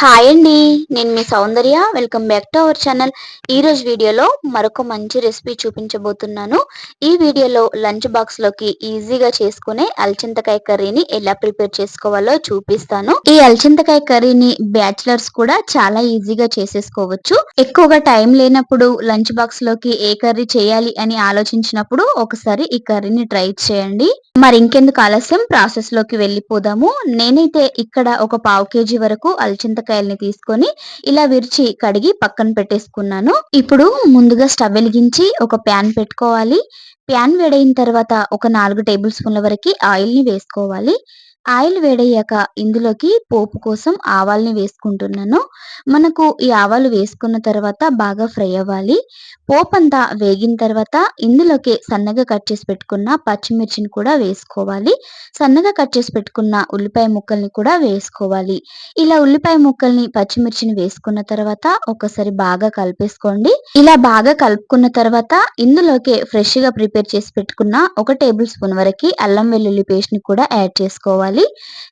Hi అండి నేను మీ Soundarya. Welcome back to our channel ఈ రోజు వీడియోలో మరొక మంచి రెసిపీ చూపించబోతున్నాను. ఈ వీడియోలో లంచ్ బాక్స్లోకి ఈజీగా చేసుకునే అల్చింతకాయ కర్రీని ఎలా ప్రిపేర్ చేసుకోవాలో చూపిస్తాను. ఈ అల్చింతకాయ కర్రీని బ్యాచిలర్స్ కూడా చాలా ఈజీగా చేసేసుకోవచ్చు. ఎక్కువగా టైం లేనప్పుడు లంచ్ బాక్స్లోకి ఏ కర్రీ చేయాలి అని ఆలోచించినప్పుడు ఒకసారి ఈ కర్రీని ట్రై చేయండి. మరి ఇంకెందుకు ఆలస్యం? ప్రాసెస్లోకి వెళ్ళిపోదాము. నేనైతే ఇక్కడ ఒక పావు కేజీ వరకు అలచింతకాయల్ని తీసుకొని ఇలా విరిచి కడిగి పక్కన పెట్టేసుకున్నాను. ఇప్పుడు ముందుగా స్టవ్ వెలిగించి ఒక ప్యాన్ పెట్టుకోవాలి. ప్యాన్ వేడైన తర్వాత ఒక నాలుగు టేబుల్ స్పూన్ల వరకు ఆయిల్ని వేసుకోవాలి. ఆయిల్ వేడయ్యాక ఇందులోకి పోపు కోసం ఆవాల్ని వేసుకుంటున్నాను. మనకు ఈ ఆవాలు వేసుకున్న తర్వాత బాగా ఫ్రై అవ్వాలి. పోపు అంతా వేగిన తర్వాత ఇందులోకి సన్నగా కట్ చేసి పెట్టుకున్న పచ్చిమిర్చిని కూడా వేసుకోవాలి. సన్నగా కట్ చేసి పెట్టుకున్న ఉల్లిపాయ ముక్కల్ని కూడా వేసుకోవాలి. ఇలా ఉల్లిపాయ ముక్కల్ని పచ్చిమిర్చిని వేసుకున్న తర్వాత ఒకసారి బాగా కలిపేసుకోండి. ఇలా బాగా కలుపుకున్న తర్వాత ఇందులోకి ఫ్రెష్గా ప్రిపేర్ చేసి పెట్టుకున్న ఒక టేబుల్ స్పూన్ వరకు అల్లం వెల్లుల్లి పేస్ట్ని కూడా యాడ్ చేసుకోవాలి. చేసుకోవాలి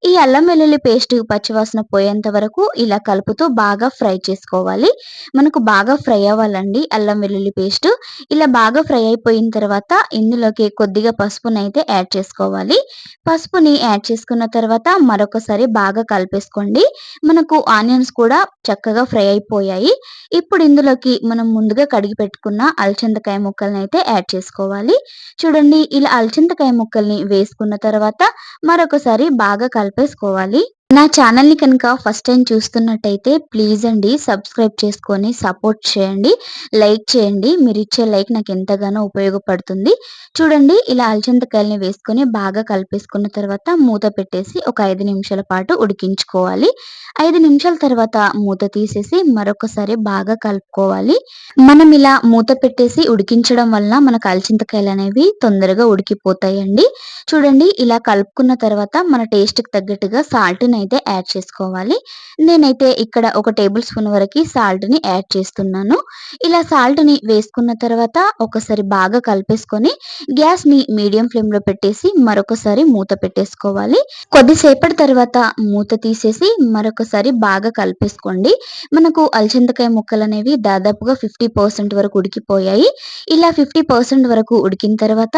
ఈ అల్లం వెల్లుల్లి పేస్ట్ పచ్చివాసన పోయేంత వరకు ఇలా కలుపుతూ బాగా ఫ్రై చేసుకోవాలి. మనకు బాగా ఫ్రై అవ్వాలండి అల్లం వెల్లుల్లి పేస్ట్ ఇలా బాగా ఫ్రై అయిపోయిన తర్వాత ఇందులోకి కొద్దిగా పసుపుని అయితే యాడ్ చేసుకోవాలి. పసుపుని యాడ్ చేసుకున్న తర్వాత మరొకసారి బాగా కలిపేసుకోండి. మనకు ఆనియన్స్ కూడా చక్కగా ఫ్రై అయిపోయాయి. ఇప్పుడు ఇందులోకి మనం ముందుగా కడిగి పెట్టుకున్న అలచందకాయ ముక్కల్ని అయితే యాడ్ చేసుకోవాలి. చూడండి ఇలా అలచందకాయ ముక్కల్ని వేసుకున్న తర్వాత మరొకసారి బాగా కలిపేసుకోవాలి. నా ఛానల్ని కనుక ఫస్ట్ టైం చూస్తున్నట్టయితే ప్లీజ్ అండి సబ్స్క్రైబ్ చేసుకొని సపోర్ట్ చేయండి లైక్ చేయండి. మీరు ఇచ్చే లైక్ నాకు ఎంతగానో ఉపయోగపడుతుంది. చూడండి ఇలా అలచంతకాయలని వేసుకొని బాగా కలిపేసుకున్న తర్వాత మూత పెట్టేసి ఒక ఐదు నిమిషాల పాటు ఉడికించుకోవాలి. ఐదు నిమిషాల తర్వాత మూత తీసేసి మరొకసారి బాగా కలుపుకోవాలి. మనం ఇలా మూత పెట్టేసి ఉడికించడం వల్ల మనకు అల్చింతకాయలు అనేవి తొందరగా ఉడికిపోతాయండి. చూడండి ఇలా కలుపుకున్న తర్వాత మన టేస్ట్కి తగ్గట్టుగా సాల్ట్ సాల్ట్ని అయితే యాడ్ చేసుకోవాలి. నేనైతే ఇక్కడ ఒక టేబుల్ స్పూన్ వరకు సాల్ట్ని యాడ్ చేస్తున్నాను. ఇలా సాల్ట్ని వేసుకున్న తర్వాత ఒకసారి బాగా కలిపేసుకొని గ్యాస్ని మీడియం ఫ్లేమ్లో పెట్టేసి మరొకసారి మూత పెట్టేసుకోవాలి. కొద్దిసేపటి తర్వాత మూత తీసేసి మరొకసారి బాగా కలిపేసుకోండి. మనకు అలచందకాయ ముక్కలు అనేవి దాదాపుగా ఫిఫ్టీ పర్సెంట్ వరకు ఉడికిపోయాయి. ఇలా ఫిఫ్టీ పర్సెంట్ వరకు ఉడికిన తర్వాత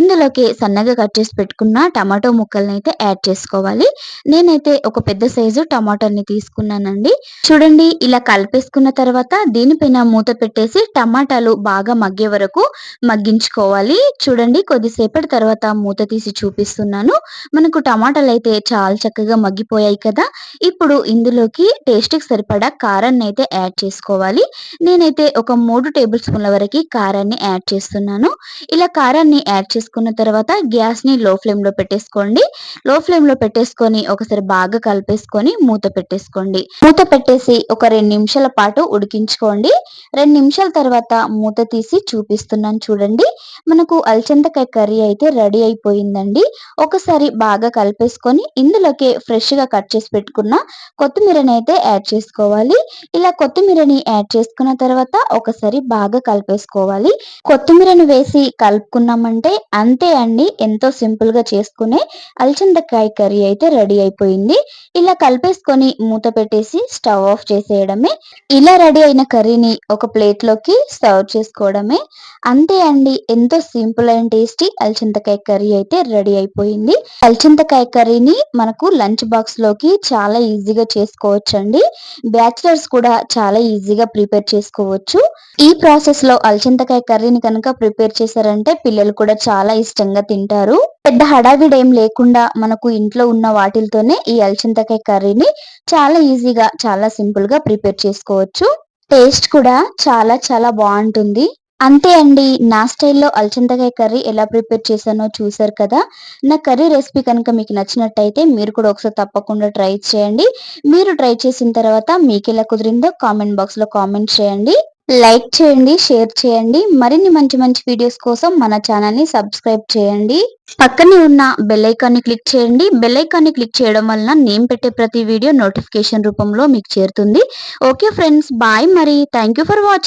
ఇందులోకి సన్నగా కట్ చేసి పెట్టుకున్న టమాటో ముక్కల్ని అయితే యాడ్ చేసుకోవాలి. నేనైతే ఒక పెద్ద సైజు టమాటాని తీసుకున్నానండి. చూడండి ఇలా కలిపేసుకున్న తర్వాత దీనిపైన మూత పెట్టేసి టమాటాలు బాగా మగ్గే వరకు మగ్గించుకోవాలి. చూడండి కొద్దిసేపటి తర్వాత మూత తీసి చూపిస్తున్నాను. మనకు టమాటాలు అయితే చాలా చక్కగా మగ్గిపోయాయి కదా. ఇప్పుడు ఇందులోకి టేస్ట్కి సరిపడా కారాన్ని అయితే యాడ్ చేసుకోవాలి. నేనైతే ఒక మూడు టేబుల్ స్పూన్ల వరకు కారాన్ని యాడ్ చేస్తున్నాను. ఇలా కారాన్ని యాడ్ చేసుకున్న తర్వాత గ్యాస్ని లో ఫ్లేమ్లో పెట్టేసుకోండి. లో ఫ్లేమ్లో పెట్టేసుకొని ఒకసారి బాగా కలిపేసుకొని మూత పెట్టేసుకోండి. మూత పెట్టేసి ఒక రెండు నిమిషాల పాటు ఉడికించుకోండి. రెండు నిమిషాల తర్వాత మూత తీసి చూపిస్తున్నాను చూడండి. మనకు అల్చందకాయ కర్రీ అయితే రెడీ అయిపోయిందండి. ఒకసారి బాగా కలిపేసుకొని ఇందులోకి ఫ్రెష్గా కట్ చేసి పెట్టుకున్న కొత్తిమీరని అయితే యాడ్ చేసుకోవాలి. ఇలా కొత్తిమీరని యాడ్ చేసుకున్న తర్వాత ఒకసారి బాగా కలిపేసుకోవాలి. కొత్తిమీరను వేసి కలుపుకున్నామంటే అంతే అండి. ఎంతో సింపుల్గా చేసుకునే అల్చందకాయ కర్రీ అయితే రెడీ అయిపోయింది. ఇలా కలిపేసుకొని మూత పెట్టేసి స్టవ్ ఆఫ్ చేసేయడమే. ఇలా రెడీ అయిన కర్రీని ఒక ప్లేట్లోకి సర్వ్ చేసుకోవడమే. అంతే అండి ఎంతో సింపుల్ అండ్ టేస్టీ అల్చింతకాయ కర్రీ అయితే రెడీ అయిపోయింది. అల్చింతకాయ కర్రీని మనకు లంచ్ బాక్స్లోకి చాలా ఈజీగా చేసుకోవచ్చండి. బ్యాచిలర్స్ కూడా చాలా ఈజీగా ప్రిపేర్ చేసుకోవచ్చు. ఈ ప్రాసెస్లో అల్చింతకాయ కర్రీని కనుక ప్రిపేర్ చేశారంటే పిల్లలు కూడా చాలా ఇష్టంగా తింటారు. పెద్ద హడావిడేం ఏం లేకుండా మనకు ఇంట్లో ఉన్న వాటితోనే ఈ అల్చింతకాయ కర్రీని చాలా ఈజీగా చాలా సింపుల్గా ప్రిపేర్ చేసుకోవచ్చు. టేస్ట్ కూడా చాలా చాలా బాగుంటుంది. అంతే అండి. నా స్టైల్లో అల్చింతకాయ కర్రీ ఎలా ప్రిపేర్ చేశానో చూసారు కదా? నా కర్రీ రెసిపీ కనుక మీకు నచ్చినట్టయితే మీరు కూడా ఒకసారి తప్పకుండా ట్రై చేయండి. మీరు ట్రై చేసిన తర్వాత మీకు ఎలా కుదిరిందో కామెంట్ బాక్స్లో కామెంట్ చేయండి. లైక్ చేయండి షేర్ చేయండి. మరిన్ని మంచి మంచి వీడియోస్ కోసం మన ఛానల్ని సబ్స్క్రైబ్ చేయండి. పక్కనే ఉన్న బెల్లైకాన్ని క్లిక్ చేయండి. బెల్లైకాన్ని క్లిక్ చేయడం వలన నేను పెట్టే ప్రతి వీడియో నోటిఫికేషన్ రూపంలో మీకు చేరుతుంది. ఓకే ఫ్రెండ్స్ బాయ్ మరి. Thank for watching